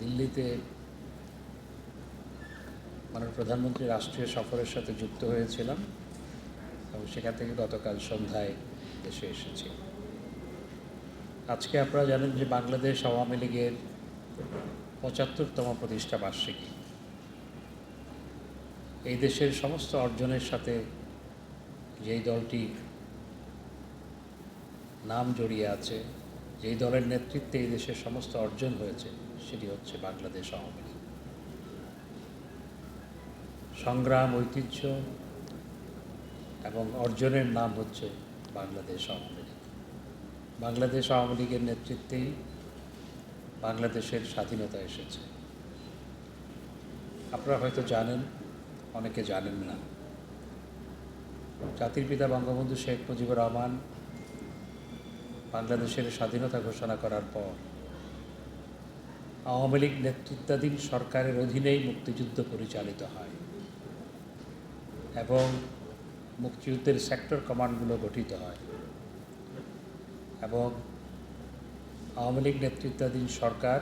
দিল্লিতে মাননীয় প্রধানমন্ত্রী রাষ্ট্রীয় সফরের সাথে যুক্ত হয়েছিলাম এবং সেখান থেকে গতকাল সন্ধ্যায় দেশে এসেছি। আজকে আপনারা জানেন যে বাংলাদেশ আওয়ামী লীগের পঁচাত্তরতম প্রতিষ্ঠা বার্ষিকী। এই দেশের সমস্ত অর্জনের সাথে যেই দলটি নাম জড়িয়ে আছে যেই দলের নেতৃত্বে এই দেশের সমস্ত অর্জন হয়েছে, সেটি হচ্ছে বাংলাদেশ আওয়ামী লীগ। সংগ্রাম, ঐতিহ্য এবং অর্জনের নাম হচ্ছে বাংলাদেশ আওয়ামী লীগ। বাংলাদেশ আওয়ামী লীগের নেতৃত্বেই বাংলাদেশের স্বাধীনতা এসেছে। আপনারা হয়তো জানেন, অনেকে জানেন না। জাতির পিতা বঙ্গবন্ধু শেখ মুজিবুর রহমান বাংলাদেশের স্বাধীনতা ঘোষণা করার পর আওয়ামী লীগ নেতৃত্বাধীন সরকারের অধীনেই মুক্তিযুদ্ধ পরিচালিত হয় এবং মুক্তিযুদ্ধের সেক্টর কমান্ডগুলো গঠিত হয় এবং আওয়ামী লীগ নেতৃত্বাধীন সরকার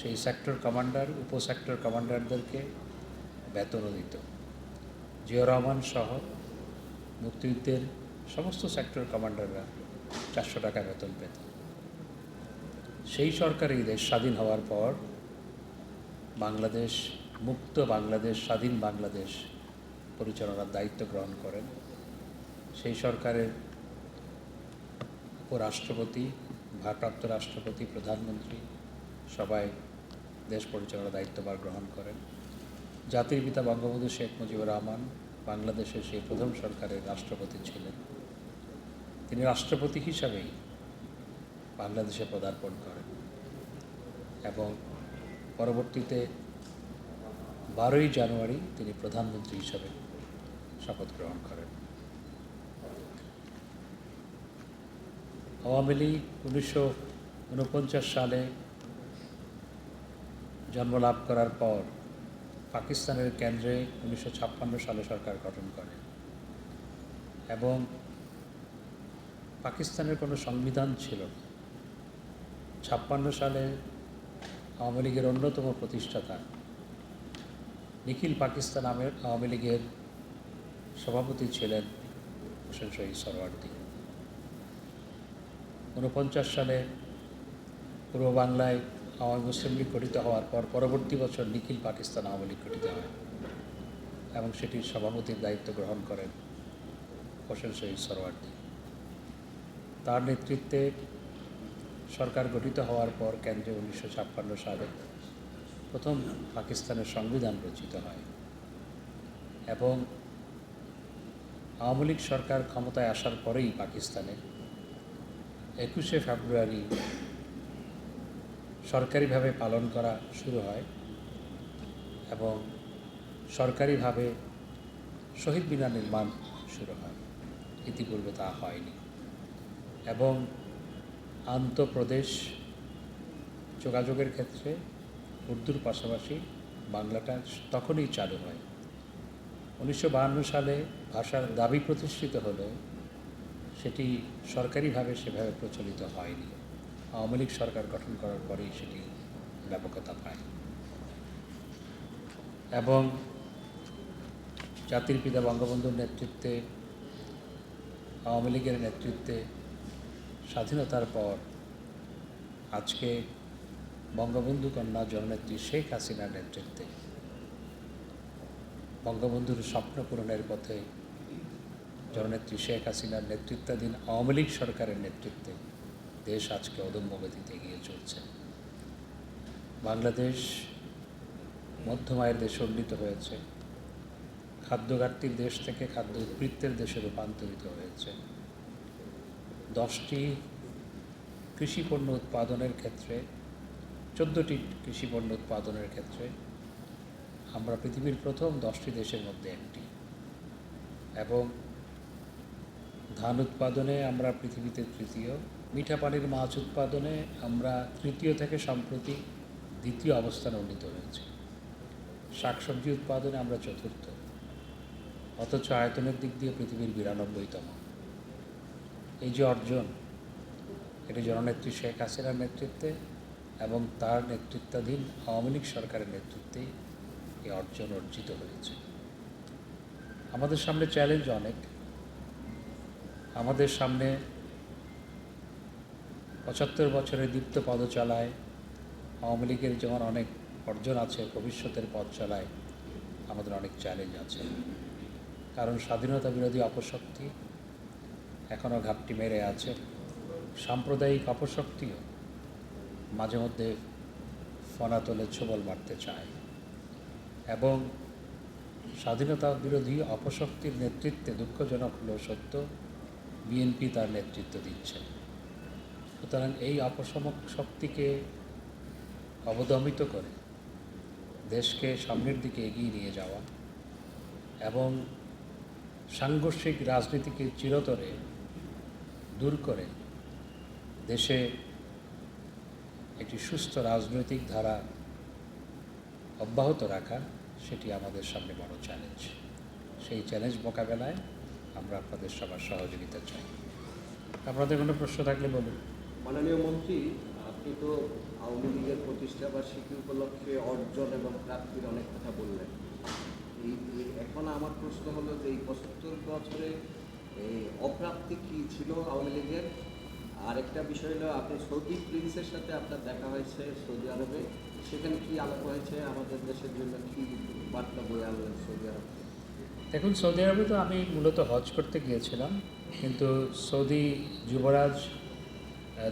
সেই সেক্টর কমান্ডার, উপসেক্টর কমান্ডারদেরকে বেতনও দিত। জিয়া রহমান সহ মুক্তিযুদ্ধের সমস্ত সেক্টর কমান্ডাররা চারশো টাকা বেতন পেত। সেই সরকারই দেশ স্বাধীন হওয়ার পর বাংলাদেশ, মুক্ত বাংলাদেশ, স্বাধীন বাংলাদেশ পরিচালনার দায়িত্ব গ্রহণ করেন। সেই সরকারের উপরাষ্ট্রপতি, ভারপ্রাপ্ত রাষ্ট্রপতি, প্রধানমন্ত্রী সবাই দেশ পরিচালনার দায়িত্বভার গ্রহণ করেন। জাতির পিতা বঙ্গবন্ধু শেখ মুজিবুর রহমান বাংলাদেশের সেই প্রথম সরকারের রাষ্ট্রপতি ছিলেন। তিনি রাষ্ট্রপতি হিসাবেই বাংলাদেশে পদার্পণ করেন। এবং পরবর্তীতে বারোই জানুয়ারি তিনি প্রধানমন্ত্রী হিসাবে শপথ গ্রহণ করেন। আওয়ামী লীগ উনিশশো উনপঞ্চাশ সালে জন্মলাভ করার পর পাকিস্তানের কেন্দ্রে উনিশশো ছাপ্পান্ন সালে সরকার গঠন করে। এবং পাকিস্তানের কোনো সংবিধান ছিল না। ছাপ্পান্ন সালে আওয়ামী লীগের অন্যতম প্রতিষ্ঠাতা নিখিল পাকিস্তান আওয়ামী লীগের সভাপতি ছিলেন হোসেন শহীদ সরওয়ার্দী। ঊনপঞ্চাশ সালে পূর্ব বাংলায় আওয়ামী মুসলিম লীগ গঠিত হওয়ার পর পরবর্তী বছর নিখিল পাকিস্তান আওয়ামী লীগ গঠিত হয় এবং সেটির সভাপতির দায়িত্ব গ্রহণ করেন হোসেন শহীদ সরওয়ার্দী। তার নেতৃত্বে সরকার গঠিত হওয়ার পর কেন্দ্রে উনিশশো ছাপ্পান্ন সালে প্রথম পাকিস্তানের সংবিধান রচিত হয় এবং আওয়ামী সরকার ক্ষমতায় আসার পরেই পাকিস্তানে একুশে ফেব্রুয়ারি সরকারিভাবে পালন করা শুরু হয় এবং সরকারিভাবে শহীদ মিনার নির্মাণ শুরু হয়। ইতিপূর্বে তা হয়নি। এবং আন্তঃপ্রদেশ যোগাযোগের ক্ষেত্রে উর্দুর পাশাপাশি বাংলাটা তখনই চালু হয়। উনিশশো সালে ভাষার দাবি প্রতিষ্ঠিত হলেও সেটি সরকারিভাবে সেভাবে প্রচলিত হয়নি। আওয়ামী লীগ সরকার গঠন করার পরেই সেটি ব্যাপকতা পায়। এবং জাতির পিতা বঙ্গবন্ধুর নেতৃত্বে, আওয়ামী লীগের নেতৃত্বে স্বাধীনতার পর আজকে বঙ্গবন্ধু কন্যা জননেত্রী শেখ হাসিনার নেতৃত্বে বঙ্গবন্ধুর স্বপ্ন পূরণের পথে জননেত্রী শেখ হাসিনার নেতৃত্বাধীন আওয়ামী লীগ সরকারের নেতৃত্বে দেশ আজকে অদম্য গতিতে এগিয়ে চলছে। বাংলাদেশ মধ্যমায়ের দেশে উন্নীত হয়েছে। খাদ্য ঘাটতির দেশ থেকে খাদ্য উদ্বৃত্তের দেশে রূপান্তরিত হয়েছে। দশটি কৃষি পণ্য উৎপাদনের ক্ষেত্রে, চোদ্দোটি কৃষি পণ্য উৎপাদনের ক্ষেত্রে আমরা পৃথিবীর প্রথম দশটি দেশের মধ্যে একটি। এবং ধান উৎপাদনে আমরা পৃথিবীতে তৃতীয়, মিঠা পানির মাছ উৎপাদনে আমরা তৃতীয় থেকে সম্প্রতি দ্বিতীয় অবস্থানে উন্নীত হয়েছি। শাকসবজি উৎপাদনে আমরা চতুর্থ, অথচ আয়তনের দিক দিয়ে পৃথিবীর বিরানব্বইতম। এই যে অর্জন, এটি জননেত্রী শেখ হাসিনার নেতৃত্বে এবং তার নেতৃত্বাধীন আওয়ামী লীগ সরকারের নেতৃত্বে এই অর্জন অর্জিত হয়েছে। আমাদের সামনে চ্যালেঞ্জ অনেক। আমাদের সামনে পঁচাত্তর বছরের দীপ্ত পদচালায় আওয়ামী লীগের যেমন অনেক অর্জন আছে, ভবিষ্যতের পথ চলায় আমাদের অনেক চ্যালেঞ্জ আছে। কারণ স্বাধীনতা বিরোধী অপশক্তি এখনও ঘাপটি মেরে আছে। সাম্প্রদায়িক অপশক্তিও মাঝে মধ্যে ফনা তোলে ছোবল মারতে চায়। এবং স্বাধীনতা বিরোধী অপশক্তির নেতৃত্বে দুঃখজনক হলেও সত্য বিএনপি তার নেতৃত্ব দিচ্ছে। সুতরাং এই অপসম শক্তিকে অবদমিত করে দেশকে সামনের দিকে এগিয়ে নিয়ে যাওয়া এবং সাংঘর্ষিক রাজনীতিকে চিরতরে দূর করে দেশে একটি সুস্থ রাজনৈতিক ধারা অব্যাহত রাখা সেটি আমাদের সামনে বড় চ্যালেঞ্জ সেই চ্যালেঞ্জ মোকাবেলায় আমরা আপনাদের সবার সহযোগিতা চাই। আপনাদের কোনো প্রশ্ন থাকলে বলুন। মাননীয় মন্ত্রী, আপনি তো আওয়ামী লীগের প্রতিষ্ঠা বার্ষিকী উপলক্ষে অর্জন এবং প্রাপ্তির অনেক কথা বললেন। এই, এখন আমার প্রশ্ন হলো যে এই পঁচাত্তর বছরে এই অপ্রাপ্তি কি ছিল আওয়ামী লীগের? আর একটা বিষয় হলো, আপনি সৌদি প্রিন্সের সাথে আপনার দেখা হয়েছে সৌদি আরবে। সেখানে কি আলাপ হয়েছে? আমাদের দেশের জন্য কি বার্তা বয়ে আনলেন সৌদি আরব? দেখুন, সৌদি আরবে তো আমি মূলত হজ করতে গিয়েছিলাম। কিন্তু সৌদি যুবরাজ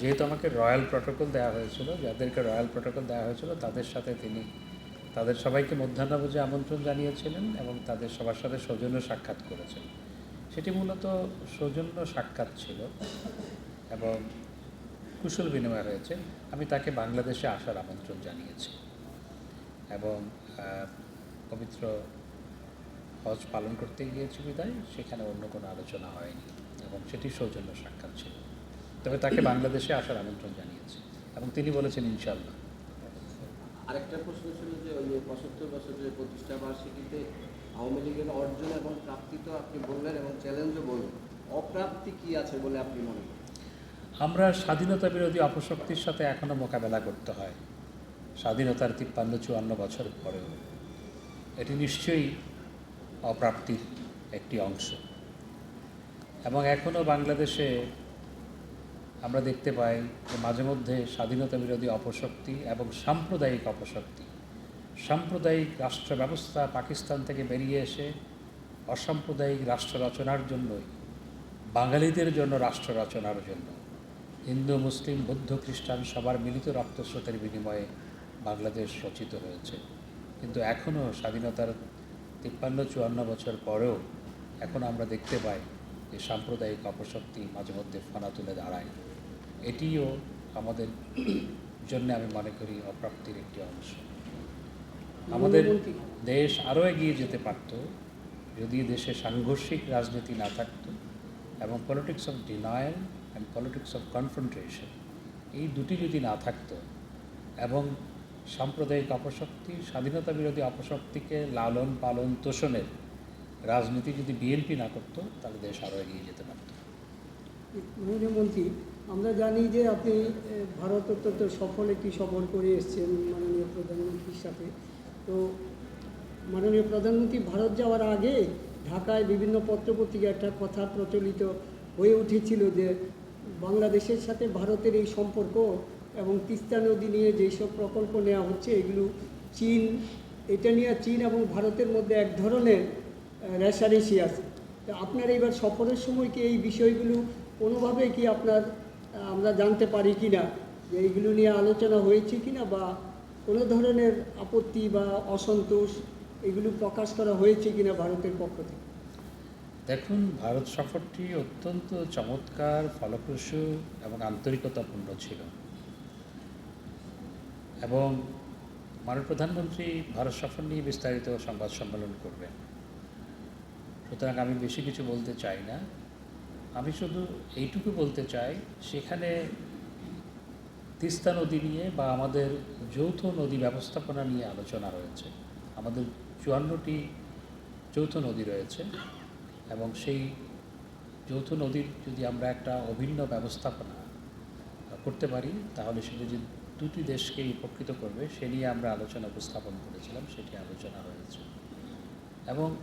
যেহেতু আমাকে রয়্যাল প্রটোকল দেওয়া হয়েছিল, যাদেরকে রয়্যাল প্রটোকল দেওয়া হয়েছিল, তাদের সাথে তিনি, তাদের সবাইকে মধ্যাহ্নভোজে আমন্ত্রণ জানিয়েছিলেন এবং তাদের সবার সাথে সৌজন্য সাক্ষাৎ করেছেন। সেটি মূলত সৌজন্য সাক্ষাৎ ছিল এবং কুশল বিনিময় হয়েছে আমি তাকে বাংলাদেশে আসার আমন্ত্রণ জানিয়েছি এবং পবিত্র হজ পালন করতে গিয়েছি বিদায়, সেখানে অন্য কোনো আলোচনা হয়নি এবং সেটি সৌজন্য সাক্ষাৎ ছিল। তবে তাকে বাংলাদেশে আসার আমন্ত্রণ জানিয়েছি এবং তিনি বলেছেন ইনশাল্লাহ আরেকটা প্রশ্ন ছিল যে ওই পঁচাত্তর বছরের প্রতিষ্ঠা বার্ষিকীতে আওয়ামী লীগের অর্জন এবং প্রাপ্তি তো আপনি বললেন এবং চ্যালেঞ্জও বললেন। অপ্রাপ্তি কি আছে বলে আপনি মনে করেন? আমরা স্বাধীনতা বিরোধী অপশক্তির সাথে এখনও মোকাবেলা করতে হয়। স্বাধীনতার তিপ্পান্ন চুয়ান্ন বছর পরেও। এটি নিশ্চয়ই অপ্রাপ্তির একটি অংশ। এবং এখনও বাংলাদেশে আমরা দেখতে পাই যে মাঝে মধ্যে স্বাধীনতা বিরোধী অপশক্তি এবং সাম্প্রদায়িক অপশক্তি সাম্প্রদায়িক রাষ্ট্র ব্যবস্থা পাকিস্তান থেকে বেরিয়ে এসে অসাম্প্রদায়িক রাষ্ট্র রচনার জন্যই, বাঙালিদের জন্য রাষ্ট্র রচনার জন্য, হিন্দু, মুসলিম, বৌদ্ধ, খ্রিস্টান সবার মিলিত রক্তস্রোতের বিনিময়ে বাংলাদেশ রচিত হয়েছে। কিন্তু এখনও স্বাধীনতার তিপ্পান্ন, চুয়ান্ন বছর পরেও এখন আমরা দেখতে পাই যে সাম্প্রদায়িক অপশক্তি মাঝে মধ্যে ফানা তুলে দাঁড়ায়। এটিও আমাদের জন্য আমি মনে করি অপ্রাপ্তির একটি অংশ। আমাদের দেশ আরও এগিয়ে যেতে পারত যদি দেশে সাংঘর্ষিক রাজনীতি না থাকতো এবং politics of denial and politics of confrontation এই দুটি যদি না থাকতো এবং সাম্প্রদায়িক অপশক্তি স্বাধীনতা বিরোধী অপশক্তিকে লালন পালন তোষণের রাজনীতি যদি বিএনপি না করতো তাহলে দেশ আরও এগিয়ে যেতে পারত। মন্ত্রী আমরা জানি যে আপনি ভারত অত্যন্ত সফল একটি সফর করে এসেছেন মাননীয় প্রধানমন্ত্রীর সাথে। তো মাননীয় প্রধানমন্ত্রী ভারত যাওয়ার আগে ঢাকায় বিভিন্ন পত্রপত্রিকায় একটা কথা প্রচলিত হয়ে উঠেছিল যে বাংলাদেশের সাথে ভারতের এই সম্পর্ক এবং তিস্তা নদী নিয়ে যেসব প্রকল্প নেওয়া হচ্ছে, এগুলো চীন, এটা নিয়ে চীন এবং ভারতের মধ্যে এক ধরনের রেষারেষি আছে। তা আপনার এইবার সফরের সময় কি এই বিষয়গুলো কোনোভাবে কি আপনার আমরা জানতে পারি কি না যে এইগুলো নিয়ে আলোচনা হয়েছে কি না বা কোনো ধরনের আপত্তি বা অসন্তোষ এগুলো প্রকাশ করা হয়েছে কিনা ভারতের পক্ষ থেকে? দেখুন, ভারত সফরটি অত্যন্ত চমৎকার, ফলপ্রসূ এবং আন্তরিকতাপূর্ণ ছিল। এবং মাননীয় প্রধানমন্ত্রী ভারত সফর নিয়ে বিস্তারিত সংবাদ সম্মেলন করবেন। সুতরাং আমি বেশি কিছু বলতে চাই না। আমি শুধু এইটুকু বলতে চাই, সেখানে তিস্তা নদী নিয়ে বা আমাদের যৌথ নদী ব্যবস্থাপনা নিয়ে আলোচনা রয়েছে। আমাদের চুয়ান্নটি যৌথ নদী রয়েছে এবং সেই যৌথ নদীর যদি আমরা একটা অভিন্ন ব্যবস্থাপনা করতে পারি, তাহলে সেটি যদি দুটি দেশকে উপকৃত করবে, সে নিয়ে আমরা আলোচনা উপস্থাপন করেছিলাম, সেটি আলোচনা হয়েছে। এবং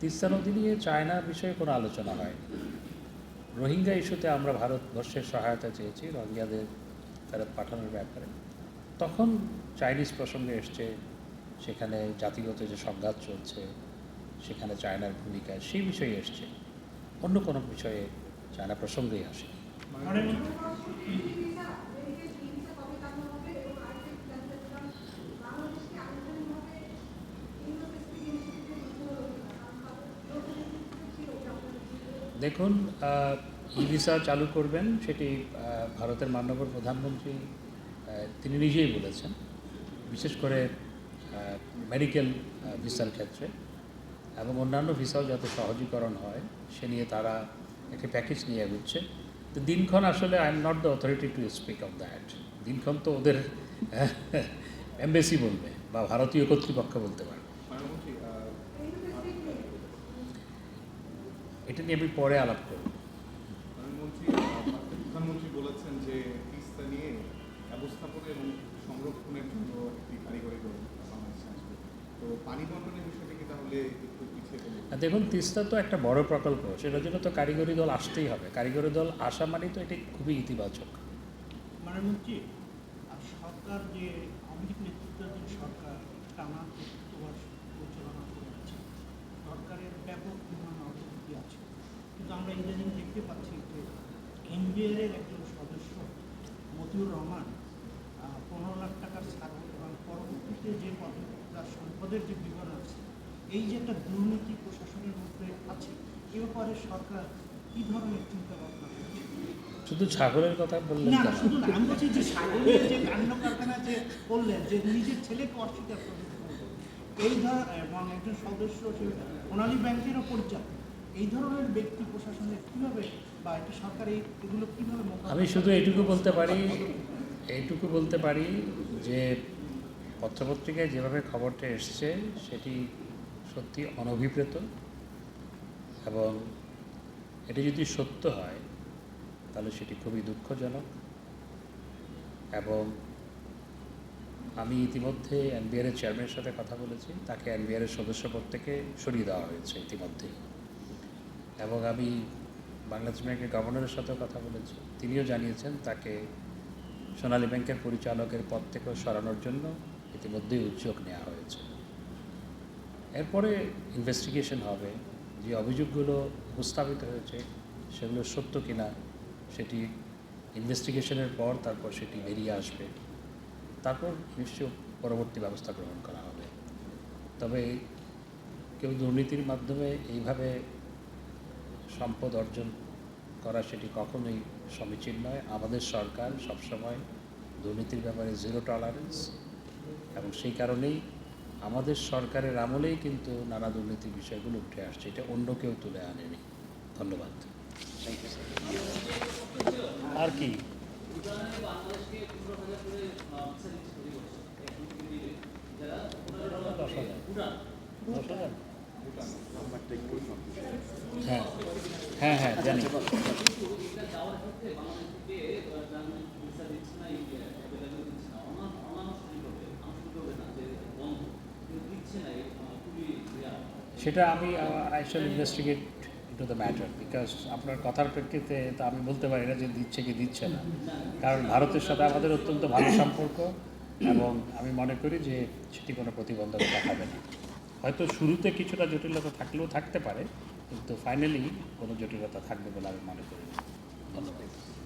তিস্তা নদী নিয়ে চায়নার বিষয়ে কোনো আলোচনা হয়নি। রোহিঙ্গা ইস্যুতে আমরা ভারতবর্ষের সহায়তা চেয়েছি, রোহিঙ্গাদের ফেরত পাঠানোর ব্যাপারে। তখন চাইনিজ প্রসঙ্গে এসছে, সেখানে জাতিগত যে সংঘাত চলছে, সেখানে চায়নার ভূমিকা, সেই বিষয়ে এসছে। অন্য কোনো বিষয়ে চায়না প্রসঙ্গেই আসে। দেখুন ই ভিসা চালু করবেন সেটি ভারতের মাননীয় প্রধানমন্ত্রী তিনি নিজেই বলেছেন বিশেষ করে মেডিকেল ভিসার ক্ষেত্রে এবং অন্যান্য ভিসাও যাতে সহজীকরণ হয় সে নিয়ে তারা একটি প্যাকেজ নিয়ে এগুচ্ছে। তো দিনক্ষণ আসলে I am not the authority to speak of that. দিনক্ষণ তো ওদের এমবেসি বলবে বা ভারতীয় কর্তৃপক্ষ বলতে পারবে এটা নিয়ে আমি পরে আলাপ করব। বলেছেন যে তিস্তা নিয়ে ব্যবস্থাপনা এবং সংরক্ষণের জন্য একটি কারিগরি বাংলাদেশে আসবে তো পানি বন্টনের বিষয়টি কি তাহলে একটু পিছিয়ে দেখুন তিস্তা তো একটা বড় প্রকল্প সেটার জন্য তো কারিগরি দল আসতেই হবে। কারিগরি দল আসা মানেই তো এটি খুবই ইতিবাচক। মাননীয় আর সরকার যে আওয়ামী লীগ নেতৃত্বাধীন সরকার টানা তৃতীয়বার পরিচালনা করে আছে সরকারের ব্যাপক অগ্রগতি আছে। কিন্তু আমরা ইদানিং দেখতে পাচ্ছি যে এনবিআর একজন সদস্য মতিউর রহমান পনেরো লাখ টাকার ছাড় এবং পরবর্তীতে যে পদ তার সম্পদের যে বিবরণ আছে এই যে একটা দুর্নীতি প্রশাসনের মধ্যে আছে এ ব্যাপারে সরকার কি ধরনের চিন্তা ভাবনা শুধু ছাগলের কথা বললেন না শুধু আমি বলছি যে সাগরের যে কাণ্ড কারখানা যে করলেন যে নিজের ছেলেকে অস্বীকার করলেন এই ধর এবং একজন সদস্য সে সোনালী ব্যাংকেরও পরিচালক। এই ধরনের ব্যক্তি বা সরকার এগুলো আমি শুধু এইটুকু বলতে পারি, এইটুকু বলতে পারি যে পত্রপত্রিকায় যেভাবে খবরটা এসছে সেটি সত্যি অনভিপ্রেত এবং এটি যদি সত্য হয়, তাহলে সেটি খুবই দুঃখজনক এবং আমি ইতিমধ্যে এনবিআর চেয়ারম্যানের সাথে কথা বলেছি, তাকে এনবিআর সদস্যপদ থেকে সরিয়ে দেওয়া হয়েছে ইতিমধ্যেই। এবং আমি বাংলাদেশ ব্যাংকের গভর্নরের সাথেও কথা বলেছি। তিনিও জানিয়েছেন তাকে সোনালী ব্যাংকের পরিচালকের পদ থেকে সরানোর জন্য ইতিমধ্যেই উদ্যোগ নেওয়া হয়েছে। এরপরে ইনভেস্টিগেশন হবে যে অভিযোগগুলো উপস্থাপিত হয়েছে, সেগুলো সত্য কিনা, সেটি ইনভেস্টিগেশনের পর তারপর সেটি বেরিয়ে আসবে। তারপর নিশ্চয় পরবর্তী ব্যবস্থা গ্রহণ করা হবে। তবে কেউ দুর্নীতির মাধ্যমে এইভাবে সম্পদ অর্জন করা সেটি কখনোই সমীচীন নয়। আমাদের সরকার সবসময় দুর্নীতির ব্যাপারে জিরো টলারেন্স এবং সেই কারণেই আমাদের সরকারের আমলেই কিন্তু নানা দুর্নীতির বিষয়গুলো উঠে আসছে। এটা অন্য কেউ তুলে আনেনি। ধন্যবাদ। আর কি? দশ হাজার। দশ হাজার? হ্যাঁ হ্যাঁ হ্যাঁ জানি। সেটা আমি I shall investigate to the matter because আপনার কথার প্রেক্ষিতে তা আমি বলতে পারি না যে দিচ্ছে কি দিচ্ছে না। কারণ ভারতের সাথে আমাদের অত্যন্ত ভালো সম্পর্ক এবং আমি মনে করি যে সেটি কোনো প্রতিবন্ধকতা হবে না। হয়তো শুরুতে কিছুটা জটিলতা থাকলেও থাকতে পারে, কিন্তু ফাইনালি কোনো জটিলতা থাকবে বলে আমি মনে করি ধন্যবাদ।